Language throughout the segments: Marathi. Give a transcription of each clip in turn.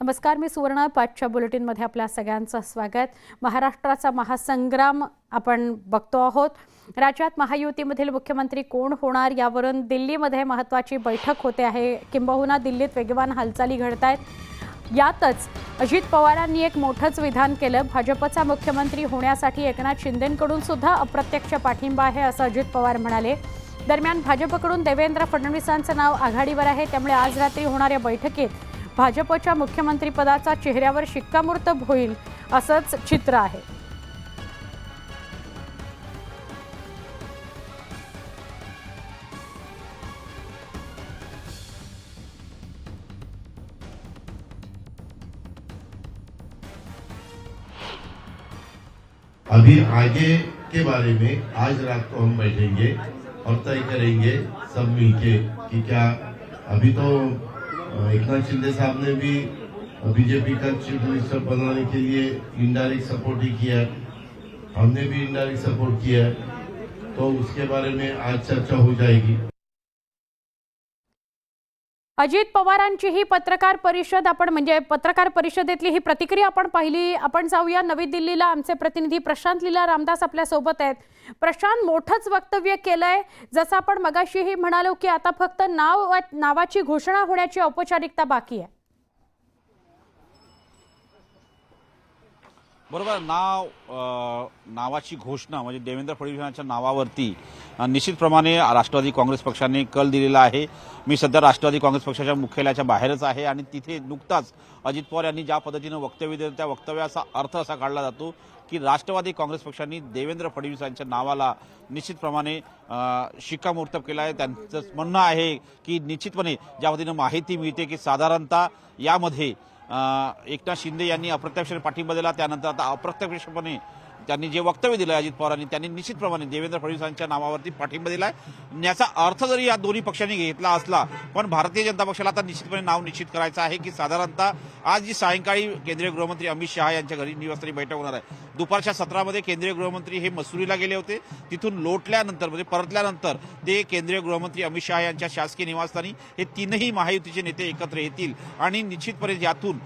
नमस्कार मी सुवर्ण. पाचच्या बुलेटिनमध्ये आपल्या सगळ्यांचं स्वागत. महाराष्ट्राचा महासंग्राम आपण बघतो आहोत. राज्यात महायुतीमधील मुख्यमंत्री कोण होणार यावरून दिल्लीमध्ये महत्त्वाची बैठक होते आहे. किंबहुना दिल्लीत वेगवान हालचाली घडत आहेत. यातच अजित पवारांनी एक मोठंच विधान केलं. भाजपचा मुख्यमंत्री होण्यासाठी एकनाथ शिंदेंकडून सुद्धा अप्रत्यक्ष पाठिंबा आहे असं अजित पवार म्हणाले. दरम्यान भाजपकडून देवेंद्र फडणवीसांचं नाव आघाडीवर आहे. त्यामुळे आज रात्री होणाऱ्या बैठकीत भाजपच्या मुख्यमंत्रीपदाचा चेहऱ्यावर शिक्कामोर्तब होईल असंच चित्र आहे. अभी आगे के बारे में आज रात को हम बैठेंगे और तय करेंगे सब मिलके कि क्या अभी तो एकनाथ शिंदे साहब ने भी बीजेपी का चीफ मिनिस्टर बनाने के लिए इनडायरेक्ट सपोर्ट ही किया है। हमने भी इनडायरेक्ट सपोर्ट किया है। तो उसके बारे में आज चर्चा हो जाएगी। अजित पवारांची ही पत्रकार परिषद आपण म्हणजे पत्रकार परिषदेतली ही प्रतिक्रिया आपण पाहिली. आपण जाऊया नवी दिल्लीला. आमचे प्रतिनिधी प्रशांत लीला रामदास आपल्यासोबत आहेत. प्रशांत मोठंच वक्तव्य केलंय. जसं आपण मगाशीही म्हणालो की आता फक्त नाव नावाची घोषणा होण्याची औपचारिकता बाकी आहे. बरोबर नाव नावाची घोषणा म्हणजे देवेंद्र फडणवीसांच्या नावावरती निश्चितप्रमाणे राष्ट्रवादी काँग्रेस पक्षाने कल दिलेला आहे. मी सध्या राष्ट्रवादी काँग्रेस पक्षाच्या मुख्यालयाच्या बाहेरच आहे आणि तिथे नुकताच अजित पवार यांनी ज्या पद्धतीनं वक्तव्य दिलं त्या वक्तव्याचा अर्थ असा काढला जातो की राष्ट्रवादी काँग्रेस पक्षांनी देवेंद्र फडणवीस यांच्या नावाला निश्चितप्रमाणे शिक्कामोर्तब केला आहे. त्यांचं म्हणणं आहे की निश्चितपणे ज्या पद्धतीनं माहिती मिळते की साधारणतः यामध्ये एकनाथ शिंदे यांनी अप्रत्यक्ष पाठिंबा दिला. त्यानंतर आता अप्रत्यक्षपणे त्यांनी जे वक्तव्य दिलं अजित पवारांनी त्यांनी निश्चितप्रमाणे देवेंद्र फडणवीसांच्या नावावरती पाठिंबा आहे याचा अर्थ जरी या दोन्ही पक्षांनी घेतला असला पण भारतीय जनता पक्षाला आता निश्चितपणे नाव निश्चित करायचं आहे की साधारणतः आज जी सायंकाळी केंद्रीय गृहमंत्री अमित शहा यांच्या घरी निवासस्थानी बैठक होणार आहे. दुपारच्या सत्रामध्ये केंद्रीय गृहमंत्री हे मसुरीला गेले होते. तिथून लोटल्यानंतर म्हणजे परतल्यानंतर ते केंद्रीय गृहमंत्री अमित शहा यांच्या शासकीय निवासस्थानी हे तीनही महायुतीचे नेते एकत्र येतील. आणि निश्चितपणे यातून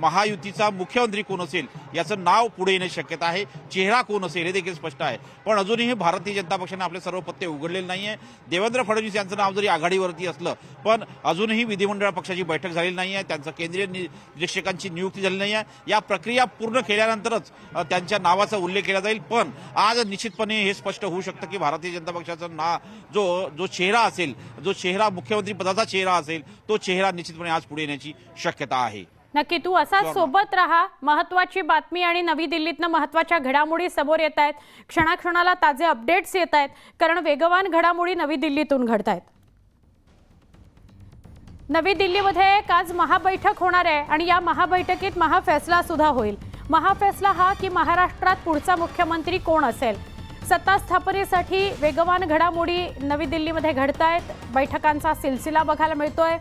महायुतीचा मुख्यमंत्री कोण असेल याचं नाव पुढे येण्याची शक्यता आहे. चेहरा कोण असेल हे देखील स्पष्ट आहे. पण अजूनही भारतीय जनता पक्षाने आपले सर्व पत्ते उघडलेले नाही आहे देवेंद्र फडणवीस यांचं नाव जरी आघाडीवरती असलं पण अजूनही विधिमंडळ पक्षाची बैठक झालेली नाही आहे त्यांचं केंद्रीय निरीक्षकांची नियुक्ती झाली नाही आहे या प्रक्रिया पूर्ण केल्यानंतरच त्यांच्या नावाचा उल्लेख केला जाईल. पण आज निश्चितपणे हे स्पष्ट होऊ शकतं की भारतीय जनता पक्षाचा ना जो जो चेहरा असेल जो चेहरा मुख्यमंत्री पदाचा चेहरा असेल तो चेहरा निश्चितपणे आज पुढे येण्याची शक्यता आहे. नक्की तू असा Sure. सोबत राहा महत्वाची बातमी आणि नवी दिल्लीतनं महत्त्वाच्या घडामोडी समोर येत आहेत. क्षणाक्षणाला ताजे अपडेट्स येत आहेत कारण वेगवान घडामोडी नवी दिल्लीतून घडत आहेत नवी दिल्लीमध्ये एक आज महाबैठक होणार आहे आणि या महाबैठकीत महाफैसला सुद्धा होईल. महाफैसला हा की महाराष्ट्रात पुढचा मुख्यमंत्री कोण असेल? सत्ता स्थापनेसाठी वेगवान घडामोडी नवी दिल्लीमध्ये घडत आहेत बैठकांचा सिलसिला बघायला मिळतोय.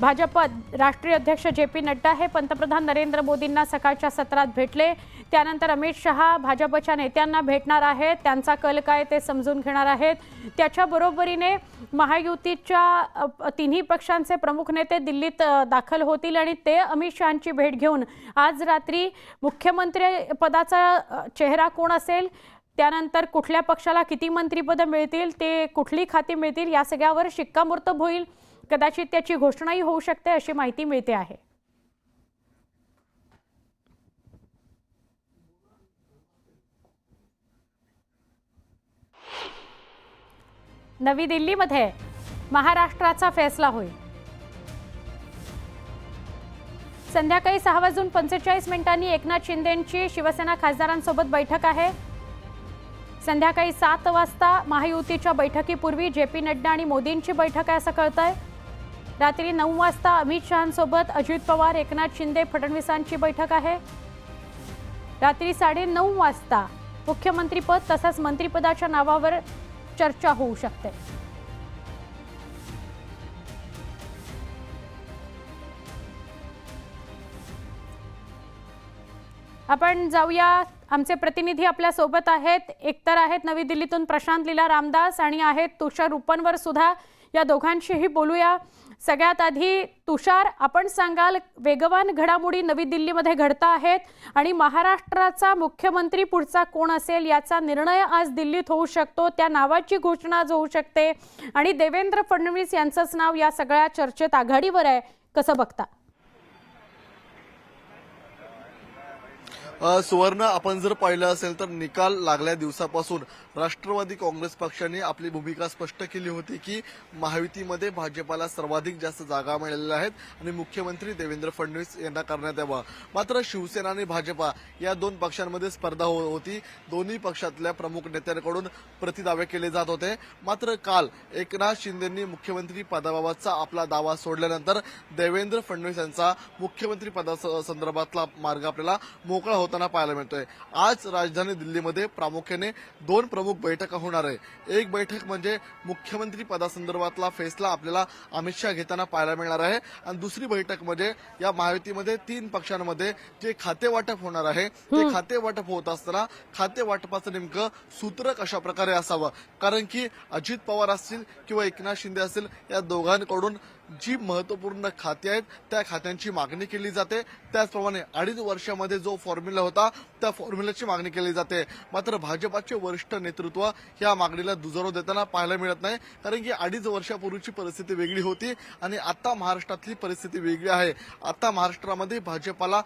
भाजप राष्ट्रीय अध्यक्ष जे पी नड्डा हे पंतप्रधान नरेंद्र मोदींना सकाळच्या सत्रात भेटले. त्यानंतर अमित शहा भाजपच्या नेत्यांना भेटणार आहेत. त्यांचा कल काय ते समजून घेणार आहेत. त्याच्या बरोबरीने महायुतीच्या तिन्ही पक्षांचे प्रमुख नेते दिल्लीत दाखल होतील आणि ते अमित शहाची भेट घेऊन आज रात्री मुख्यमंत्री पदाचा चेहरा कोण असेल? त्यानंतर कुठल्या पक्षाला किती मंत्रिपदं मिळतील? ते कुठली खाती मिळतील? या सगळ्यावर शिक्कामोर्तब होईल. कदाचित त्याची घोषणाही होऊ शकते अशी माहिती मिळते आहे. नवी दिल्लीमध्ये महाराष्ट्राचा फैसला होईल. संध्याकाळी सहा वाजून पंचेचाळीस मिनिटांनी एकनाथ शिंदेंची शिवसेना खासदारांसोबत बैठक आहे. संध्याकाळी सात वाजता महायुतीच्या बैठकीपूर्वी जे पी नड्डा आणि मोदींची बैठक आहे असं कळतंय. रात्री नऊ वाजता अमित शहांसोबत अजित पवार एकनाथ शिंदे फडणवीसांची बैठक आहे. रात्री साडे नऊ वाजता मुख्यमंत्रीपद तसंच मंत्रिपदाच्या नावावर चर्चा होऊ शकते. आपण जाऊया. आमचे प्रतिनिधी आपल्यासोबत आहेत. एकतर आहेत नवी दिल्लीतून प्रशांत लीला रामदास आणि आहेत तुषार उपनवर सुद्धा. या दोघांशीही बोलूया. सगळ्यात आधी तुषार आपण सांगाल वेगवान घडामोडी नवी दिल्लीमध्ये घडता आहेत आणि महाराष्ट्राचा मुख्यमंत्री पुढचा कोण असेल याचा निर्णय आज दिल्लीत होऊ शकतो त्या नावाची घोषणा आज होऊ शकते. आणि देवेंद्र फडणवीस यांचंच नाव या सगळ्या चर्चेत आघाडीवर आहे. कसं बघता? सुवर्ण आपण जर पाहिलं असेल तर निकाल लागल्या दिवसापासून राष्ट्रवादी काँग्रेस पक्षाने आपली भूमिका स्पष्ट केली होती की महायुतीमध्ये भाजपाला सर्वाधिक जास्त जागा मिळालेल्या आहेत आणि मुख्यमंत्री देवेंद्र फडणवीस यांना करण्यात यावं. मात्र शिवसेना आणि भाजपा या दोन पक्षांमध्ये स्पर्धा हो-, होती. दोन्ही पक्षातल्या प्रमुख नेत्यांकडून प्रतिदावे केले जात होते. मात्र काल एकनाथ शिंदेंनी मुख्यमंत्री पदाबाबतचा आपला दावा सोडल्यानंतर देवेंद्र फडणवीस यांचा मुख्यमंत्री पदासंदर्भातला मार्ग आपल्याला मोकळा होता होताना पाहायला मिळतोय. आज राजधानी दिल्लीमध्ये प्रामुख्याने दोन प्रमुख बैठका होणार आहे. एक बैठक म्हणजे मुख्यमंत्री पदासंदर्भातला फैसला आपल्याला अमित शहा घेताना पाहायला मिळणार आहे. आणि दुसरी बैठक म्हणजे या महायुतीमध्ये तीन पक्षांमध्ये जे खाते वाटप होणार आहे ते खाते वाटप होत असताना खाते वाटपाचं नेमकं सूत्र कशा प्रकारे असावं? कारण की अजित पवार असतील किंवा एकनाथ शिंदे असतील या दोघांकडून जी महत्त्वपूर्ण खाती आहेत त्या खात्यांची मागणी केली जाते. त्याचप्रमाणे अडीच वर्षामध्ये जो फॉर्म्युला होता त्या फॉर्म्युल्याची मागणी केली जाते. मात्र भाजपाचे वरिष्ठ नेतृत्व या मागणीला दुजोरा देताना पाहायला मिळत नाही कारण की अडीच वर्षापूर्वीची परिस्थिती वेगळी होती आणि आता महाराष्ट्रातली परिस्थिती वेगळी आहे. आता महाराष्ट्रामध्ये भाजपाला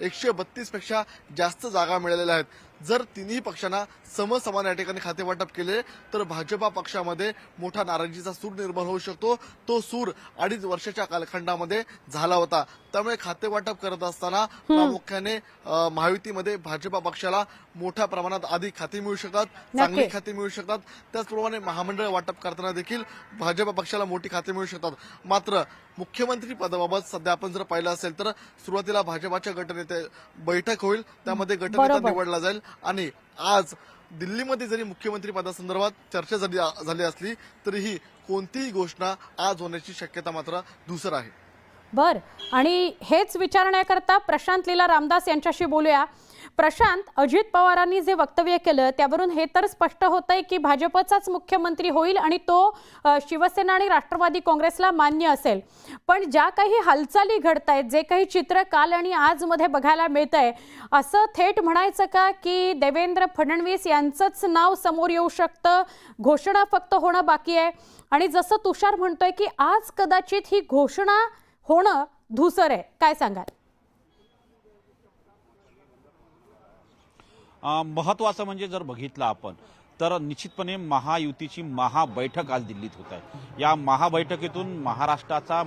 एकशे बत्तीसपेक्षा जास्त जागा मिळालेल्या आहेत. जर तिन्ही पक्षांना समसमान या ठिकाणी खाते वाटप केले तर भाजपा पक्षामध्ये मोठा नाराजीचा सूर निर्माण होऊ शकतो. तो सूर अडीच वर्षाच्या कालखंडामध्ये झाला होता. त्यामुळे खाते वाटप करत असताना प्रामुख्याने महायुतीमध्ये भाजपा पक्षाला मोठ्या प्रमाणात आधी खाती मिळू शकतात चांगली. खाती मिळू शकतात. त्याचप्रमाणे महामंडळ वाटप करताना देखील भाजपा पक्षाला मोठी खाती मिळू शकतात. मात्र मुख्यमंत्री पदाबाबत सध्या आपण जर पाहिलं असेल तर सुरुवातीला भाजपाच्या गटनेते बैठक होईल. त्यामध्ये गटनेता. निवडला जाईल. आणि आज दिल्लीमध्ये जरी मुख्यमंत्री पदासंदर्भात चर्चा झाली झाली असली तरीही कोणतीही घोषणा आज होण्याची शक्यता मात्र दुसर आहे. बर. आणि हेच विचारण्याकरता प्रशांत लीला रामदास यांच्याशी बोलूया. प्रशांत अजित पवारांनी जे वक्तव्य केलं त्यावरून हे तर स्पष्ट होतंय की भाजपचाच मुख्यमंत्री होईल आणि तो शिवसेना आणि राष्ट्रवादी काँग्रेसला मान्य असेल. पण ज्या काही हालचाली घडत आहेत जे काही चित्र काल आणि आजमध्ये बघायला मिळत आहे असं थेट म्हणायचं का की देवेंद्र फडणवीस यांचंच नाव समोर येऊ शकतं घोषणा फक्त होणं बाकी आहे? आणि जसं तुषार म्हणतोय की आज कदाचित ही घोषणा होणं धुसर आहे. काय सांगाल? महत्त्वाचं म्हणजे जर बघितलं आपण तर निश्चितपणे महायुतीची महाबैठक आज दिल्लीत होत आहे. या महाबैठकीतून महाराष्ट्राचा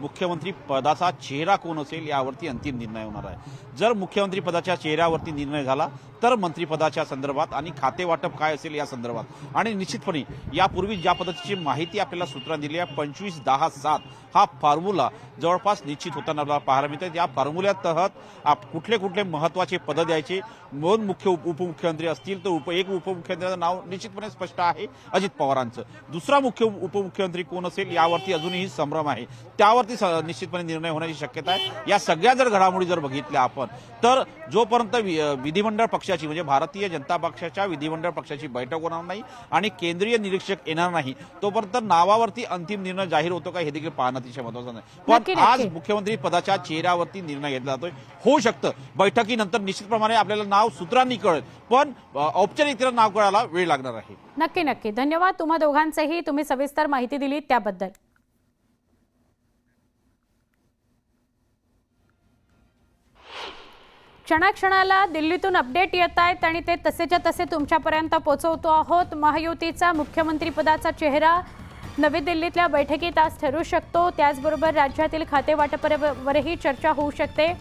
मुख्यमंत्री पदाचा चेहरा कोण असेल यावरती अंतिम निर्णय होणार आहे. जर मुख्यमंत्री पदाच्या चेहऱ्यावरती निर्णय झाला तर मंत्रिपदाच्या संदर्भात आणि खाते वाटप काय असेल या संदर्भात. आणि निश्चितपणे यापूर्वी ज्या पद्धतीची माहिती आपल्याला सूत्रांनी दिली आहे पंचवीस दहा सात हा फॉर्म्युला जवळपास निश्चित होताना आपल्याला पाहायला मिळतात या फॉर्म्युल्यातहत आप कुठले कुठले महत्त्वाचे पदं द्यायचे दोन मुख्य उपमुख्यमंत्री असतील तर उप एक उपमुख्यमंत्र्यांचं नाव निश्चितपणे स्पष्ट आहे अजित पवारांचं. दुसरा मुख्य उपमुख्यमंत्री कोण असेल यावरती अजूनही संभ्रम आहे. त्यावरती स- निश्चितपणे निर्णय होण्याची शक्यता आहे. या सगळ्या जर घडामोडी जर बघितल्या आपण तर जोपर्यंत वि- विधिमंडळ पक्षाची म्हणजे भारतीय जनता पक्षाच्या विधिमंडळ पक्षाची बैठक होणार नाही आणि केंद्रीय निरीक्षक येणार नाही तोपर्यंत नावावरती अंतिम निर्णय जाहीर होतो का हे देखील पाहणं अतिशय महत्वाचं नाही पण. आज मुख्यमंत्री पदाच्या चेहऱ्यावरती निर्णय घेतला जातोय. होऊ शकतं. बैठकीनंतर निश्चितप्रमाणे आपल्याला नाव सूत्रांनी कळेल पण अ, औपचारिकरित्या नाव कळायला वेळ लागणार आहे. नक्की नक्की. धन्यवाद तुम्हा दोघांचेही. तुम्ही सविस्तर माहिती दिली त्याबद्दल. क्षणाक्षणाला दिल्लीतून अपडेट येत आहेत आणि ते तसेच्या तसे तुमच्यापर्यंत पोहोचवतो आहोत. महायुतीचा मुख्यमंत्रीपदाचा चेहरा नवी दिल्लीतल्या बैठकीत आज ठरू शकतो. त्याचबरोबर राज्यातील खाते वाटपावरही चर्चा होऊ शकते.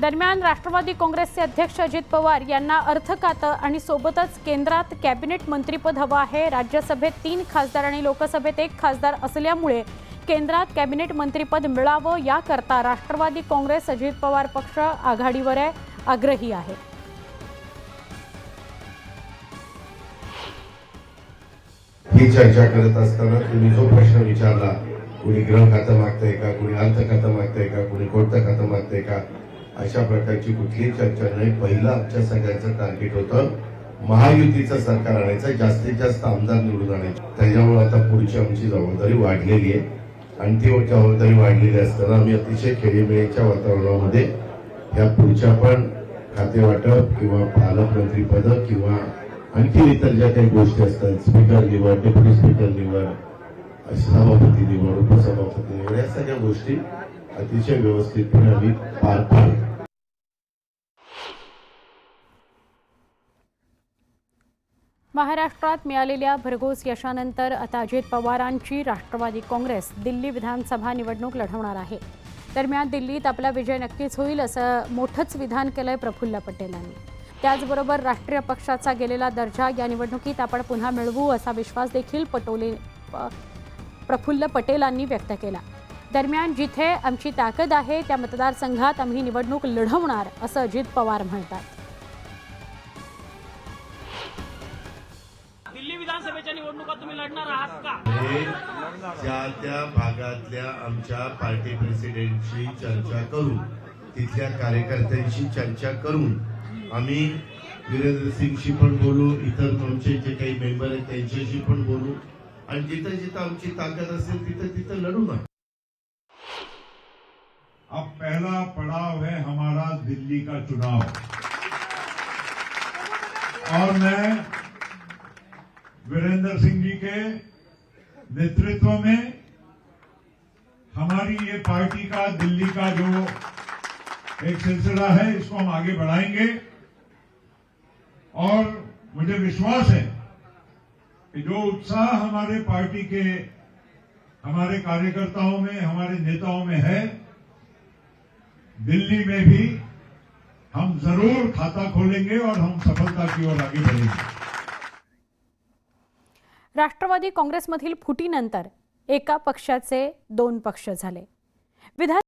दरम्यान राष्ट्रवादी काँग्रेसचे अध्यक्ष अजित पवार यांना अर्थ खातं आणि सोबतच केंद्रात कॅबिनेट मंत्रीपद हवं आहे. राज्यसभेत तीन खासदार आणि लोकसभेत एक खासदार असल्यामुळे केंद्रात कॅबिनेट मंत्रीपद मिळावं याकरता राष्ट्रवादी काँग्रेस अजित पवार पक्ष आघाडीवर आहे आग्रही आहे. ही चर्चा करत असताना तुम्ही जो प्रश्न विचारला कुणी ग्रह खातं मागतंय का कुणी अर्थ खातं मागतंय का कुणी कोणतं खातं मागतंय का अशा प्रकारची कुठलीही चर्चा नाही. पहिलं आमच्या सगळ्यांचं टार्गेट होतं महायुतीचं सरकार आणायचं जास्तीत जास्त आमदार निवडून आणायचं. त्याच्यामुळे आता पुढची आमची जबाबदारी वाढलेली आहे. आणि ती जबाबदारी वाढलेली असताना आम्ही अतिशय खेळीमेळीच्या वातावरणामध्ये या पुढच्या पण खाते वाटप किंवा पालकमंत्री पद किंवा आणखी इतर ज्या काही गोष्टी असतात स्पीकर निवड डेप्युटी स्पीकर निवड सभापती निवड उपसभापती निवड या सगळ्या गोष्टी अतिशय व्यवस्थितपणे आम्ही पार पाडू महाराष्ट्रात मिळालेल्या भरघोस यशानंतर आता अजित पवारांची राष्ट्रवादी काँग्रेस दिल्ली विधानसभा निवडणूक लढवणार आहे. दरम्यान दिल्लीत आपला विजय नक्कीच होईल असं मोठंच विधान केलंय प्रफुल्ल पटेलांनी त्याचबरोबर राष्ट्रीय पक्षाचा गेलेला दर्जा या निवडणुकीत आपण पुन्हा मिळवू असा विश्वास देखील पटोले प्रफुल्ल पटेलांनी व्यक्त केला. दरम्यान जिथे आमची ताकद आहे त्या मतदारसंघात आम्ही निवडणूक लढवणार असं अजित पवार म्हणतात. विधानसभेच्या निवडणुका तुम्ही लढणार आहात का? त्या त्या भागातल्या आमच्या पार्टी प्रेसिडेंटशी चर्चा करून तिथल्या कार्यकर्त्यांशी चर्चा करून आम्ही वीरेंद्र सिंगशी पण बोलू इतर आमचे जे काही मेंबर आहेत त्यांच्याशी पण बोलू. आणि जिथं जिथं आमची ताकद असेल तिथं तिथं लढू ना. अब पहला पड़ाव है हमारा दिल्ली का चुनाव। और मैं वीरेंद्र सिंह जी के नेतृत्व में हमारी ये पार्टी का, दिल्ली का जो एक सिलसिला है, इसको हम आगे बढ़ाएँगे। और मुझे विश्वास है कि जो उत्साह हमारे पार्टी के, हमारे कार्यकर्ताओं में, हमारे नेताओं में है, दिल्ली में भी हम ज़रूर खाता खोलेंगे और हम सफलता की ओर आगे बढ़ेंगे। राष्ट्रवादी काँग्रेसमधील फुटीनंतर एका पक्षाचे दोन पक्ष झाले. विधान